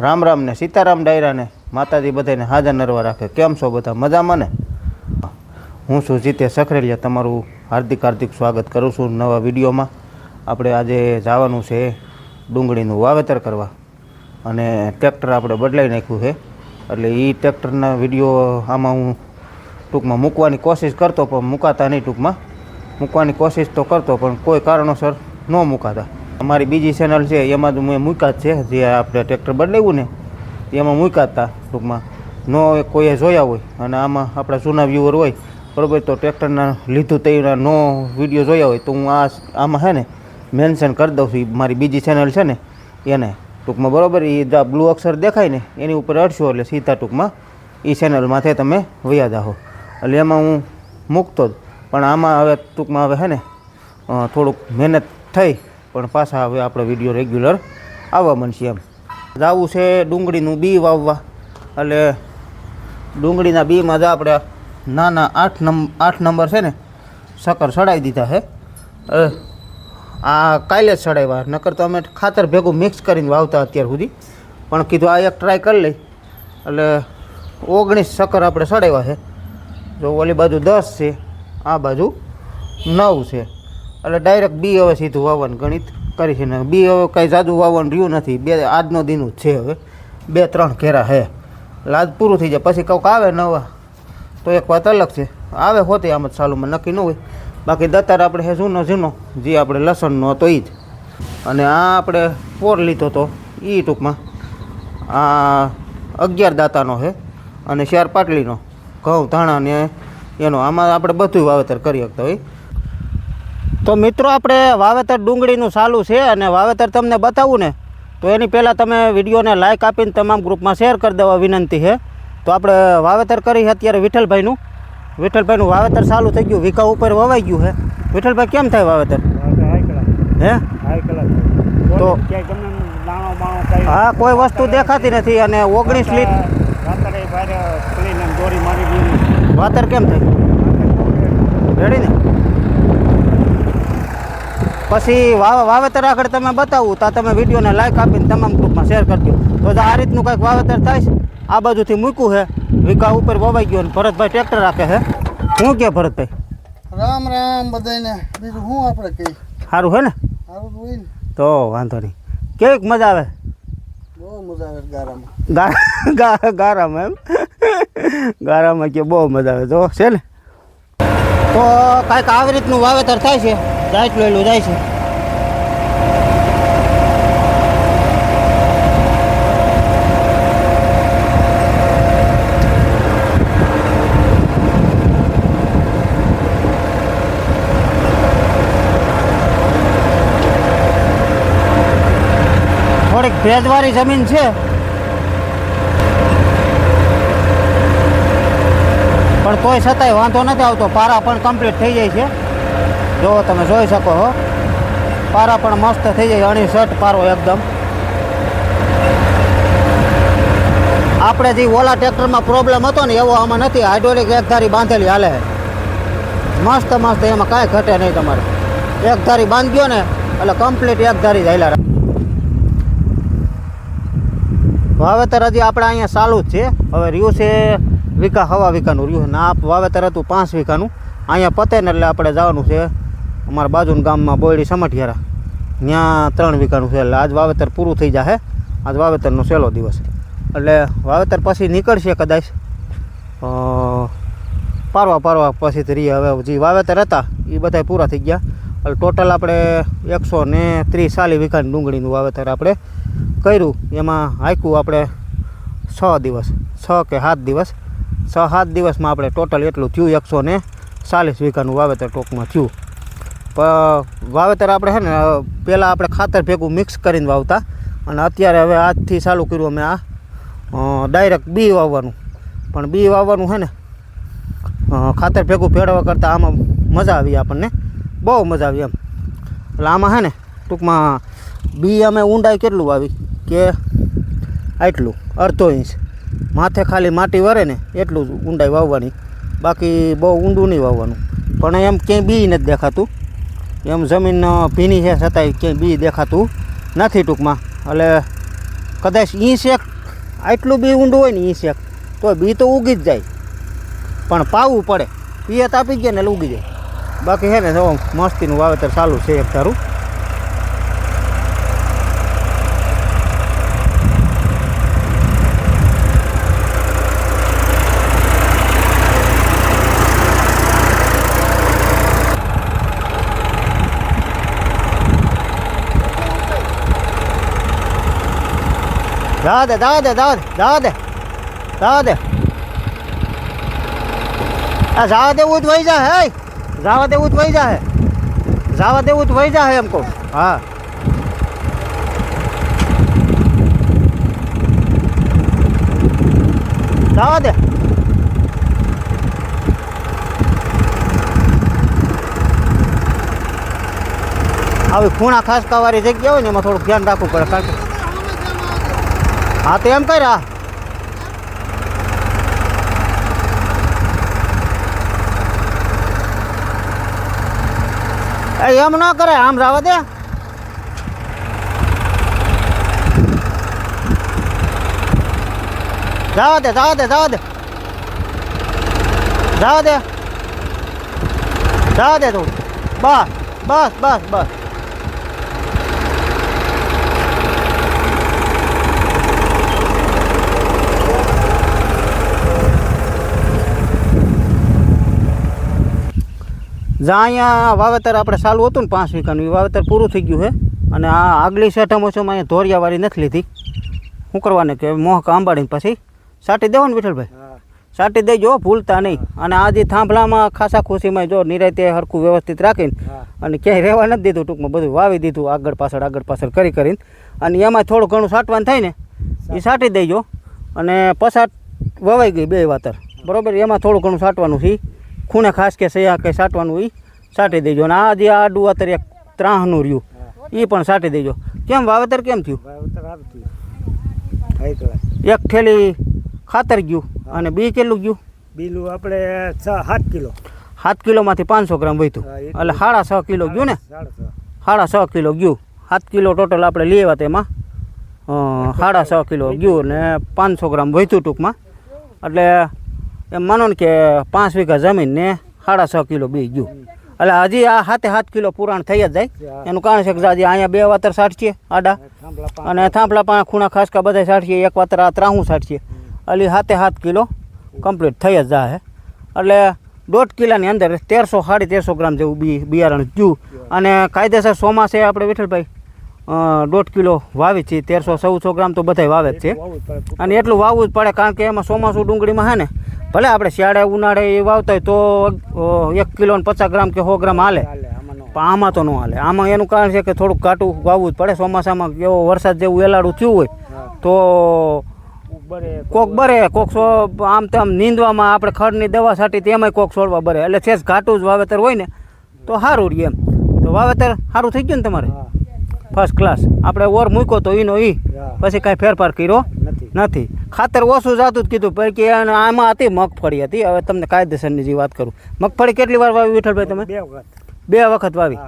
રામ રામ ને સીતારામ ડાયરાને માતાજી બધાને હાજર નરવા રાખે. કેમ છો બધા? મજામાં ને? હું છું જીતે સખરેલિયા. તમારું હાર્દિક હાર્દિક સ્વાગત કરું છું નવા વિડીયોમાં. આપણે આજે જવાનું છે ડુંગળીનું વાવેતર કરવા. અને ટ્રેક્ટર આપણે બદલાઈ નાખ્યું છે. એટલે એ ટ્રેક્ટરના વીડિયો આમાં હું ટૂંકમાં મૂકવાની કોશિશ કરતો, પણ મૂકાતા નહીં ટૂંકમાં. મૂકવાની કોશિશ તો કરતો, પણ કોઈ કારણોસર ન મુકાતા. અમારી બીજી ચેનલ છે, એમાં તો મેં મૂક્યા છે, જે આપણે ટ્રેક્ટર બદલાવ્યું ને, એમાં મૂક્યા હતા ટૂંકમાં. નો કોઈએ જોયા હોય, અને આમાં આપણા જૂના વ્યૂઅર હોય, બરાબર, તો ટ્રેક્ટરના લીધું તેના નો વીડિયો જોયા હોય, તો હું આ આમાં છે ને મેન્શન કરી દઉં છું મારી બીજી ચેનલ છે ને, એને. ટૂંકમાં બરાબર એ બ્લુ અક્ષર દેખાય ને, એની ઉપર અડશો, એટલે સીધા ટૂંકમાં એ ચેનલમાંથી તમે વયા જાઓ એટલે એમાં હું મૂકતો જ, પણ આમાં હવે ટૂંકમાં હવે છે ને થોડુંક મહેનત થઈ પણ પાછા હવે આપણે વીડિયો રેગ્યુલર આવવા મળશે એમ. જવું છે ડુંગળીનું બી વાવવા. એટલે ડુંગળીના બીમાં જ આપણે નાના આઠ નંબર આઠ નંબર છે ને શક્કર ચડાવી દીધા છે. આ કાલે જ ચડાવ્યા નકર તો અમે ખાતર ભેગું મિક્સ કરીને વાવતા અત્યાર સુધી. પણ કીધું આ એક ટ્રાય કરી લઈ. એટલે ઓગણીસ શક્કર આપણે ચડાવ્યા છે. જો ઓલી બાજુ દસ છે, આ બાજુ નવ છે. એટલે ડાયરેક્ટ બી હવે સીધું વાવવાનું ગણિત કરી છે ને બી હવે કાંઈ જાદુ વાવવાનું રહ્યું નથી. બે આજનો દિન જ છે હવે. બે ત્રણ ઘેરા છે આજ પૂરું થઈ જાય. પછી કંઈક આવે નવા, તો એક વાત અલગ છે. આવે હોતે આમ જ સાલુમાં નક્કી ન હોય. બાકી દતાર આપણે હે જૂનો જૂનો જે આપણે લસણનો હતો એ જ. અને આ આપણે પોર લીધો તો એ ટૂંકમાં આ અગિયાર દાતાનો છે અને શેર પાટલીનો, ઘઉં, ધાણા ને એનો. આમાં આપણે બધું વાવેતર કરી શકતા હોય. તો મિત્રો આપણે વાવેતર ડુંગળીનું ચાલુ છે અને વાવેતર તમને બતાવું ને તો એની પહેલાં તમે વિડીયોને લાઇક આપીને તમામ ગ્રુપમાં શેર કરી દેવા વિનંતી છે. તો આપણે વાવેતર કરી છે અત્યારે વિઠ્ઠલભાઈનું. વિઠ્ઠલભાઈનું વાવેતર ચાલુ થઈ ગયું વિકા ઉપર વવાઈ ગયું છે. વિઠ્ઠલભાઈ કેમ થાય વાવેતર? હે? તો- હા કોઈ વસ્તુ દેખાતી નથી અને ઓગણીસ લીટ વાતર કેમ થઈ રેડી ને? પછી વાવ વાવેતર આગળ તમે બતાવું તો તમે વિડીયોને લાઈક આપીને તમામ ગ્રુપમાં શેર કરજો તો આ રીતનું કંઈક વાવેતર થાય છે આ બાજુથી મૂક્યું છે વિકા ઉપર વવાઈ ગયો ને ભરતભાઈ ટ્રેક્ટર રાખે છે. શું કે ભરતભાઈ? રામ રામ બધાને બીજું શું આપણે કહી સારું હે ને? સારું તો વાંધો નહીં. કેવીક મજા આવે? બહુ મજા આવે ગારામાં. ગારામાં એમ? ગારામાં કે બહુ મજા આવે. તો છે ને? તો કાંઈક આવી રીતનું વાવેતર થાય છે? જાયટ લેલું જાય છે. થોડીક ભેજવાળી જમીન છે. પણ તોય છતાંય વાંધો નથી આવતો. પારા પણ કમ્પ્લીટ થઈ જાય છે. જો તમે જોઈ શકો હો, પારા પણ મસ્ત થઈ જાય, અણી શર્ટ પારો એકદમ. આપણે જે ઓલા ટ્રેક્ટરમાં પ્રોબ્લેમ હતો ને, એવો આમાં નથી હાઇડ્રોલિક એક ધારી બાંધેલી હાલે. મસ્ત મસ્ત, એમાં કાંઈ ઘટે નહીં તમારે. એક ધારી બાંધ્યો ને, એટલે કમ્પ્લીટ એક ધારી જાયલા હાલ્યા વાવેતર હજી આપણે અહીંયા ચાલુ જ છે. હવે રહ્યું છે વીઘા, હવા વીઘાનું રહ્યું ને વાવેતર હતું પાંચ વીઘાનું. અહીંયા પતે ને એટલે આપણે જવાનું છે. અમારા બાજુના ગામમાં બોયડી સમઠિયારા. ત્યાં ત્રણ વીઘાનું છે એટલે આજ વાવેતર પૂરું થઈ જશે આજ વાવેતરનો છેલ્લો દિવસ. એટલે વાવેતર પછી નીકળશે કદાચ. પારવા પારવા પછી રહીએ હવે જે વાવેતર હતા એ બધા પૂરા થઈ ગયા. એટલે ટોટલ આપણે એકસો ને ત્રીસ ચાલીસ વીઘાની ડુંગળીનું વાવેતર આપણે કર્યું. એમાં હાંક્યું આપણે છ દિવસ. છ કે સાત દિવસ. છ સાત દિવસમાં આપણે ટોટલ એટલું થયું, એકસો ને ચાલીસ વીઘાનું વાવેતર ટોકમાં થયું. વાવેતર આપણે છે ને પહેલાં આપણે ખાતર ભેગું મિક્સ કરીને વાવતા. અને અત્યારે હવે આજથી ચાલુ કર્યું અમે આ ડાયરેક્ટ બી વાવવાનું. પણ બી વાવવાનું છે ને ખાતર ભેગું ભેળવવા કરતાં આમાં મજા આવી આપણને. બહુ મજા આવી એમ. એટલે આમાં છે ને, ટૂંકમાં બી અમે ઊંડાઈ કેટલું વાવી? કે આટલું, અડધો ઇંચ. માથે ખાલી માટી વરે ને, એટલું જ ઊંડાઈ વાવવાની. બાકી બહુ ઊંડું નહીં વાવવાનું. પણ એમ ક્યાંય બી નથી દેખાતું. એમ જમીન ભીની છે, છતાંય ક્યાંય બી દેખાતું નથી ટૂંકમાં. એટલે કદાચ ઈ શેક આટલું બી ઊંડું હોય ને ઇંચ શેક, તો બી તો ઉગી જ જાય. પણ પાવું પડે. પિયત આપી ગયા ને એટલે ઉગી જાય. બાકી છે ને મસ્તીનું વાવેતર ચાલુ છે એક તારું જવા દે જવા દે જવા દે જવા દે જવા દે આ જવા દેવું જ વહી જાય હે જવા દેવું જ વહી જાય જવા દેવું જ વહી જાય એમ કહું હા જવા દે આવી ખૂણા ખાસ ખાસકાવાળી જગ્યા હોય ને એમાં થોડુંક ધ્યાન રાખવું પડે કારણ કે હા તો એમ કર આ એ એમ ન કરે આમ જવા દે જવા દે જવા દે જવા દે જવા દે જવા દે તું બસ બસ બસ બસ જ્યાં અહીંયા વાવેતર આપણે ચાલુ હતું ને પાંચ વીઘાનું એ વાવેતર પૂરું થઈ ગયું છે. અને આ આગલી સેઠમાં છે અહીંયા ધોરિયાવાળી નથી લીધી. શું કરવાને કે મોહક આંબાડીને પછી? સાટી દેવો ને વિઠ્ઠલભાઈ? સાટી દેજો ભૂલતા નહીં. અને આજે થાંભલામાં ખાસા ખુશીમાં જો નિરાયતે હરખું વ્યવસ્થિત રાખીને અને ક્યાંય રહેવા નથી દીધું ટૂંકમાં બધું વાવી દીધું આગળ પાછળ આગળ પાછળ કરી કરીને. અને એમાં થોડું ઘણું સાટવાનું થાય ને એ સાટી દેજો. અને પસાટ વવાઈ ગઈ બે વાતર. બરાબર? એમાં થોડું ઘણું સાટવાનું છે. ખૂણે ખાસ કે સયા કે સાટવાનું એ સાટી દેજો. અને આ જે આડું એક ત્રાહનું રહ્યું એ પણ સાટી દેજો. કેમ વાવેતર કેમ થયું? એક થેલી ખાતર ગયું અને બી કેટલું ગયું? બીલું આપણે છ સાત કિલો. સાત કિલોમાંથી પાંચસો ગ્રામ વધ્યું એટલે સાડા છ કિલો ગયું ને? સાડા છ. કિલો ગયું. સાત કિલો ટોટલ આપણે લેવા તેમાં. સાડા છ કિલો ગયું ને પાંચસો ગ્રામ વધ્યું ટૂંકમાં. એટલે એમ માનો ને કે પાંચ વીઘા જમીન ને સાડા છ કિલો બી ગયું એટલે હજી આ સાતે સાત કિલો પુરાણ થઈ જ જાય. એનું કારણ છે કે હજી અહીંયા બે વાતર સાઠીએ આડા. અને થાંભલા પાંચ ખૂણા ખાસકા બધા સાઠીએ એક વાતર આ ત્રાહું સાઠીએ એટલે સાતે સાત કિલો કમ્પ્લીટ થઈ જ જાય. એટલે દોઢ કિલાની અંદર તેરસો સાડી તેરસો ગ્રામ જેવું બી બિયારણ જ્યું અને કાયદેસર ચોમાસે આપણે વિઠ્ઠલભાઈ? દોઢ કિલો વાવી છે. તેરસો ચૌદસો ગ્રામ તો બધાય વાવે જ છે. અને એટલું વાવવું જ પડે કારણ કે એમાં ચોમાસું ડુંગળીમાં હે ને ભલે આપણે શિયાળે ઉનાળે એ વાવતા હોય તો એક કિલો ને પચાસ ગ્રામ કે સો ગ્રામ હાલે. પણ આમાં તો ન હાલે. આમાં એનું કારણ છે કે થોડુંક કાટું વાવવું જ પડે. ચોમાસામાં એવો વરસાદ જેવું એલાડું થયું હોય તો કોક બરે કોક સો આમ તેમ નીંદવામાં આપણે ખડની દવા છાંટી તેમાંય કોક છોડવા બરે. એટલે છે ઘાટું જ વાવેતર હોય ને તો સારું રહે એમ. તો વાવેતર સારું થઈ ગયું ને તમારે? ફર્સ્ટ ક્લાસ આપણે ઓર મૂક્યો તો ઈનો ઈ. પછી કાંઈ ફેરફાર કર્યો? નથી. ખાતર ઓછું જાતું જ કીધું પછી કે આમાં હતી મગફળી હતી. હવે તમને કાયદેસરની જે વાત કરું. મગફળી કેટલી વાર વાવી વિઠ્ઠલભાઈ તમે? બે વખત. બે વખત વાવી.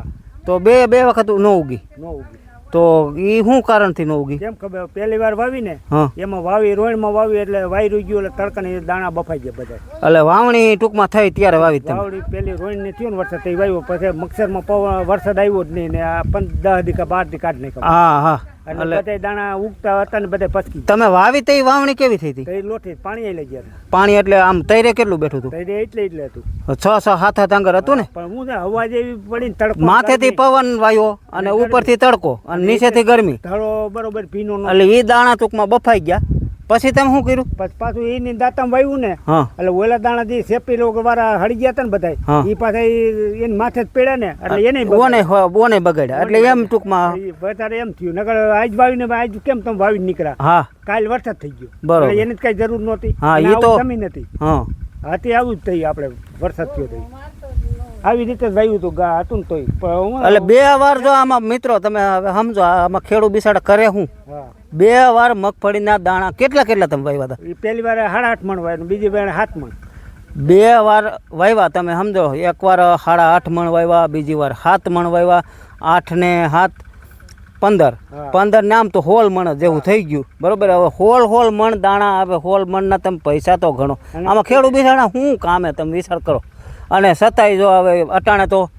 તો બે બે વખત ન ઉગી. ન ઉગી. તો એ શું કારણથી ન ઉગી? કેમ ખબર? પહેલી વાર વાવી ને એમાં વાવી રોયણમાં વાવી એટલે વાયરું ગયું એટલે તડકાની દાણા બફાઈ ગયા બધા. એટલે વાવણી ટૂંકમાં થઈ ત્યારે વાવી વાવણી પેલી રોણ ને થયું ને વરસાદ થઈ વાવ્યો. પછી મક્ષરમાં વરસાદ આવ્યો જ નહીં ને આ પંદ દસ દીકા બાર દી કાઢ નહીં હા હા. એટલે બધા દાણા ઉગતા હતા ને બધા પચકી તમે વાવી તઈ વાવણી કેવી થઈ હતી? કઈ લોટી પાણી લઈ ગયા પાણી એટલે આમ તૈરે કેટલું બેઠું હતું? તઈ એટલે એટલે હતું. છ છ હાથ હાથ આંગર હતું ને? પણ હું હવા જેવી પડીને તડકો માથેથી પવન વાયો અને ઉપરથી તડકો અને નીચેથી ગરમી. ધડો બરોબર ભીનો એટલે એ દાણા ટૂંકમાં બફાઈ ગયા. પછી તમે શું કર્યું? પછી પાછું એની દાંતમ વાયું ને. એટલે ઓલા દાણા જે સેપી લોકો વાળા હળી ગયા હતા ને બધા. એ પાછા એને માથે જ પેડે ને એટલે એને બોને બોને બગાડ્યા. એટલે એમ ટૂંકમાં વધારે એમ થયું. નકર આજ વાવીને આજ કેમ તમે વાવી નીકળ્યા? હા. કાલ વરસાદ થઈ ગયો. બરોબર. એની જ કઈ જરૂર નહોતી. હા, એ તો- જમીન નથી હા. હાથી આવું જ થયું આપણે વરસાદ થયો થઈ આવી રીતે જ વાવ્યું હતું ગા હતું ને તોય. એટલે બે વાર જો આમાં મિત્રો તમે સમજો આમાં ખેડૂત બિસાડ કરે હા બે વાર મગફળીના દાણા કેટલા કેટલા તમે વાવ્યા હતા? એ પહેલી વાર સાડા આઠ મણ વાવ્યા બીજી વાર સાત મણ. બે વાર વાવ્યા તમે સમજો એકવાર સાડા આઠ મણ વાવ્યા બીજી વાર સાત મણ વાવ્યા આઠ ને સાત પંદર. પંદર ને આમ તો હોલ મણ જેવું થઈ ગયું. બરોબર? હવે હોલ હોલ મણ દાણા આવે હોલ મણના તમે પૈસા તો ઘણો. આમાં ખેડૂત બિસાણા શું કામે તમે વિચાર કરો? અને છતાંય જો હવે અટાણે તો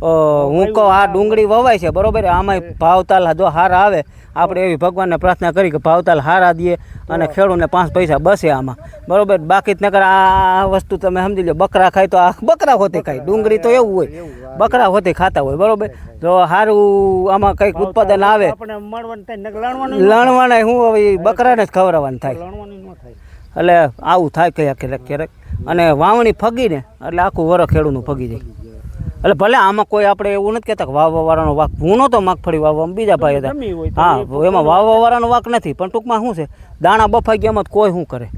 હું કહું આ ડુંગળી વવાય છે બરોબર? આમાંય ભાવતાલ જો હાર આવે. આપણે એવી ભગવાનને પ્રાર્થના કરી કે ભાવતાલ હારા દઈએ અને ખેડૂતને પાંચ પૈસા બસે આમાં. બરોબર? બાકી નકર આ વસ્તુ તમે સમજી લો બકરા ખાય તો આ બકરા હોતે ખાય. ડુંગળી તો એવું હોય. બકરા હોતે ખાતા હોય બરોબર? જો સારું આમાં કંઈક ઉત્પાદન આવે. લણવાનું હું હવે બકરાને જ ખવડાવવાનું થાય. એટલે આવું થાય કયા ક્યારેક ક્યારેક. અને વાવણી ફગીને એટલે આખું વર ખેડૂતનું ફગી જાય. એટલે ભલે આમાં કોઈ આપણે એવું નથી કહેતા કે વાવવા વાળાનો વાક હું તો મગફળી વાવવા બીજા ભાઈ હતા. હા એમાં વાવવા વાળાનો વાક નથી પણ ટૂંકમાં શું છે? દાણા બફાઈ ગયા કોઈ શું કરે?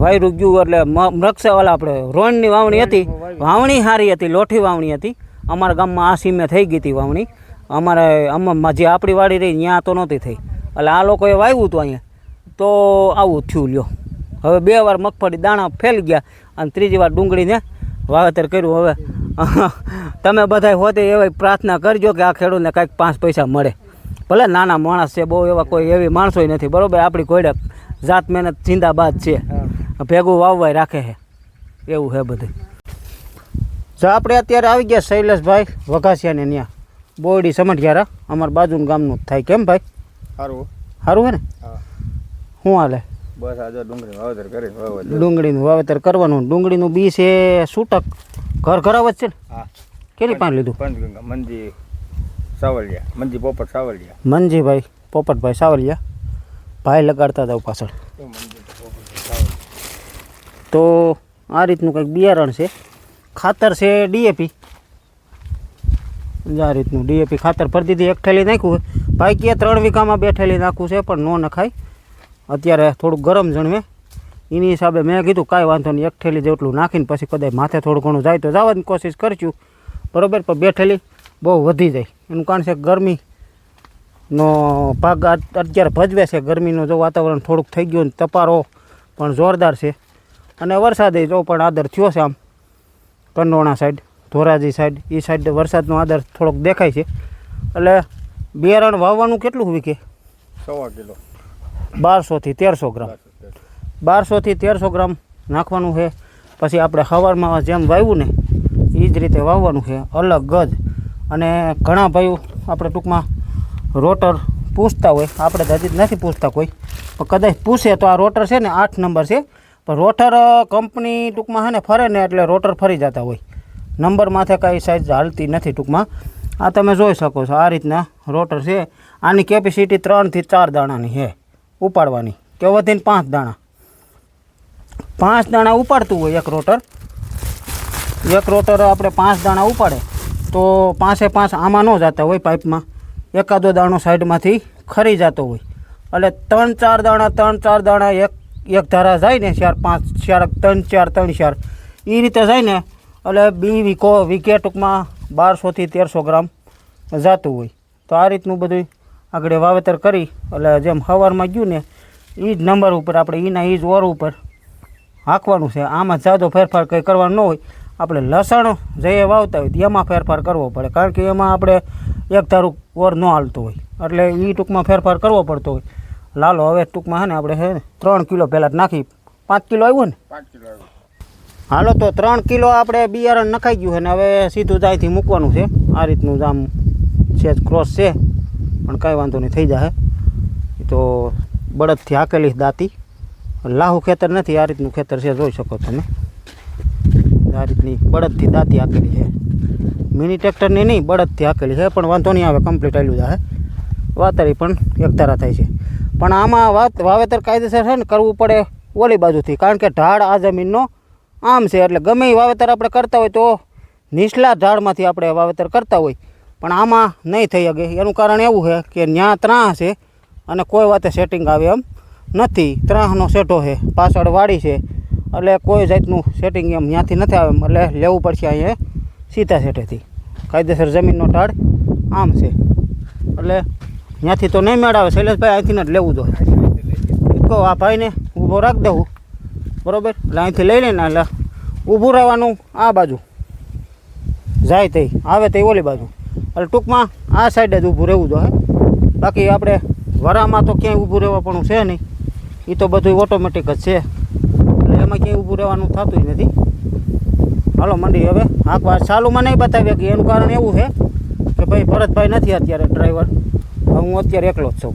વાયરું ગયું એટલે મૃક્ષવાલા આપણે રોણની વાવણી હતી વાવણી. સારી હતી લોઠી વાવણી હતી. અમારા ગામમાં આ સીમે થઈ ગઈ હતી વાવણી. અમારે આમાં જે આપણી વાડી રહી ત્યાં તો નહોતી થઈ. એટલે આ લોકોએ વાવ્યું હતું અહીંયા. તો આવું થયું લ્યો. હવે બે વાર મગફળી દાણા ફેલ ગયા અને ત્રીજી વાર ડુંગળીને વાવેતર કર્યું. હવે તમે બધા હોતે એવી પ્રાર્થના કરજો કે આ ખેડૂતને કાંઈક પાંચ પૈસા મળે. ભલે નાના માણસ છે બહુ એવા કોઈ એવી માણસોય નથી બરોબર? આપણી કોઈડે જાત મહેનત જિંદાબાદ છે. ભેગું વાવવાય રાખે છે. એવું છે બધું જો આપણે અત્યારે આવી ગયા શૈલેષભાઈ વઘાસિયાને ત્યાં બોરડી સમઢિયારા અમારા બાજુનું ગામનું થાય કેમ ભાઈ? સારું સારું હે ને? શું હાલે? બસ આજે ડુંગળી વાવેતર કરી ડુંગળીનું વાવેતર કરવાનું. ડુંગળીનું બી છે છૂટક ઘર ઘર છે ને? હા. કેટલી પાણી લીધું? પંચગંગા મંજી સાવલિયા. મંજી પોપટ સાવલિયા. મનજીભાઈ પોપટભાઈ સાવલિયા. ભાઈ લગાડતા હતા પાછળ. તો આ રીતનું કંઈક બિયારણ છે. ખાતર છે ડીએપી. આ રીતનું ડીએપી ખાતર ભરી દીધી એક થેલી નાખ્યું ભાઈ કે ત્રણ વીઘામાં બે થેલી નાખવું છે પણ ન નખાય. અત્યારે થોડુંક ગરમ જણવે. એની હિસાબે મેં કીધું કાંઈ વાંધો નહીં એક થેલી જેટલું નાખીને પછી કદાચ માથે થોડું ઘણું જાય તો જવાની કોશિશ કરશું. બરાબર? પણ બે થેલી બહુ વધી જાય. એનું કારણ છે કે ગરમીનો ભાગ અત્યારે ભજવે છે. ગરમીનું જો વાતાવરણ થોડુંક થઈ ગયું ને તપારો પણ જોરદાર છે. અને વરસાદે જો પણ આદર થયો છે આમ કંડોણા સાઈડ ધોરાજી સાઈડ એ સાઈડ વરસાદનો આદર થોડોક દેખાય છે. એટલે બિયારણ વાવવાનું કેટલું વીકે સવા કિલો. બારસોથી તેરસો ગ્રામ. બારસોથી તેરસો ગ્રામ નાખવાનું છે. પછી આપણે સવારમાં જેમ વાવ્યું ને એ જ રીતે વાવવાનું છે, અલગ જ અને ઘણા ભાઈઓ આપણે ટૂંકમાં રોટર પૂછતા હોય, આપણે હજી નથી પૂછતા કોઈ. પણ કદાચ પૂછે તો આ રોટર છે ને આઠ નંબર છે. પણ રોટર કંપની ટૂંકમાં છે ને ફરે ને એટલે રોટર ફરી જતા હોય. નંબર માથે કાંઈ સાઇઝ હાલતી નથી ટૂંકમાં. આ તમે જોઈ શકો છો, આ રીતના રોટર છે. આની કેપેસિટી ત્રણથી ચાર દાણાની છે, ઉપાડવાની. કે વધીને પાંચ દાણા. પાંચ દાણા ઉપાડતું હોય એક રોટર. એક રોટર આપણે પાંચ દાણા ઉપાડે. તો પાંચે પાંચ આમાં ન જતા હોય પાઇપમાં. એકાદો દાણો સાઈડમાંથી ખરી જતો હોય. એટલે ત્રણ ચાર દાણા, ત્રણ ચાર દાણા એક એક ધારા જાય ને ચાર પાંચ, ચાર, ત્રણ ચાર ત્રણ ચાર. એ રીતે જાય ને એટલે બી વીકો, વીકે ટૂંકમાં બારસોથી તેરસો ગ્રામ જતું હોય. તો આ રીતનું બધું આગળ વાવેતર કરી, એટલે જેમ હવારમાં ગયું ને એ જ નંબર ઉપર આપણે એના એ જ ઓર ઉપર હાંકવાનું છે. આમાં જાદો ફેરફાર કંઈ કરવાનો ન હોય. આપણે લસણ જે વાવતા હોય એમાં ફેરફાર કરવો પડે. કારણ કે એમાં આપણે એક ધારું ઓર ન હાલતું હોય. એટલે એ ટૂંકમાં ફેરફાર કરવો પડતો હોય. લાલો હવે ટૂંકમાં છે ને આપણે હે ત્રણ કિલો પહેલાં જ નાખી. પાંચ કિલો આવ્યું ને? પાંચ કિલો આવ્યો. હાલો તો ત્રણ કિલો આપણે બિયારણ નખાઈ ગયું છે ને હવે સીધું જાયથી મૂકવાનું છે. આ રીતનું જ આમ છે ક્રોસ છે. પણ કાંઈ વાંધો નહીં થઈ જાય તો બળદથી હાકેલી દાંતી. લાહુ ખેતર નથી, આ રીતનું ખેતર છે, જોઈ શકો તમે. આ રીતની બળદથી દાંતી હાકેલી છે. મિની ટ્રેક્ટરની નહીં, બળદથી હાકેલી છે, પણ વાંધો નહીં આવે કમ્પ્લીટ આવેલું જાય વાતરી પણ એકધારા થાય છે. પણ આમાં વાત, વાવેતર કાયદેસર છે ને, કરવું પડે ઓલી બાજુથી, કારણ કે ઢાળ આ જમીનનો આમ છે, એટલે ગમે વાવેતર આપણે કરતા હોય તો નીચલા ઢાળમાંથી આપણે વાવેતર કરતા હોય. પણ આમાં નહીં થઈ શકે, એનું કારણ એવું છે કે ત્યાં ત્રાહ છે, અને કોઈ વાતે સેટિંગ આવે એમ નથી, ત્રાહનો સેટો છે, પાછળ વાડી છે. એટલે કોઈ જાતનું સેટિંગ એમ ત્યાંથી નથી આવે એટલે લેવું પડશે અહીંયા સીતા સેટેથી કાયદેસર જમીનનો ટાળ આમ છે. એટલે ત્યાંથી તો નહીં મેળાવે. શૈલેષભાઈ અહીંથી જ લેવું જોઈએ. કહો આ ભાઈને ઊભો રાખી દઉં. બરોબર? એટલે અહીંથી લઈ લઈને એટલે ઊભું રહેવાનું આ બાજુ. જાય તે આવે તે ઓલી બાજુ. એટલે ટૂંકમાં આ સાઈડે જ ઊભું રહેવું જોઈએ. બાકી આપણે વરામાં તો ક્યાંય ઊભું રહેવા પણ છે નહીં. એ તો બધું ઓટોમેટિક જ છે. એટલે એમાં ક્યાંય ઊભું રહેવાનું થતું નથી. હાલો મંડી, હવે આંખ વાર ચાલુમાં નહીં બતાવ્યા કે એનું કારણ એવું છે કે ભાઈ ભરતભાઈ નથી અત્યારે ડ્રાઈવર હું અત્યારે એકલો જ છું.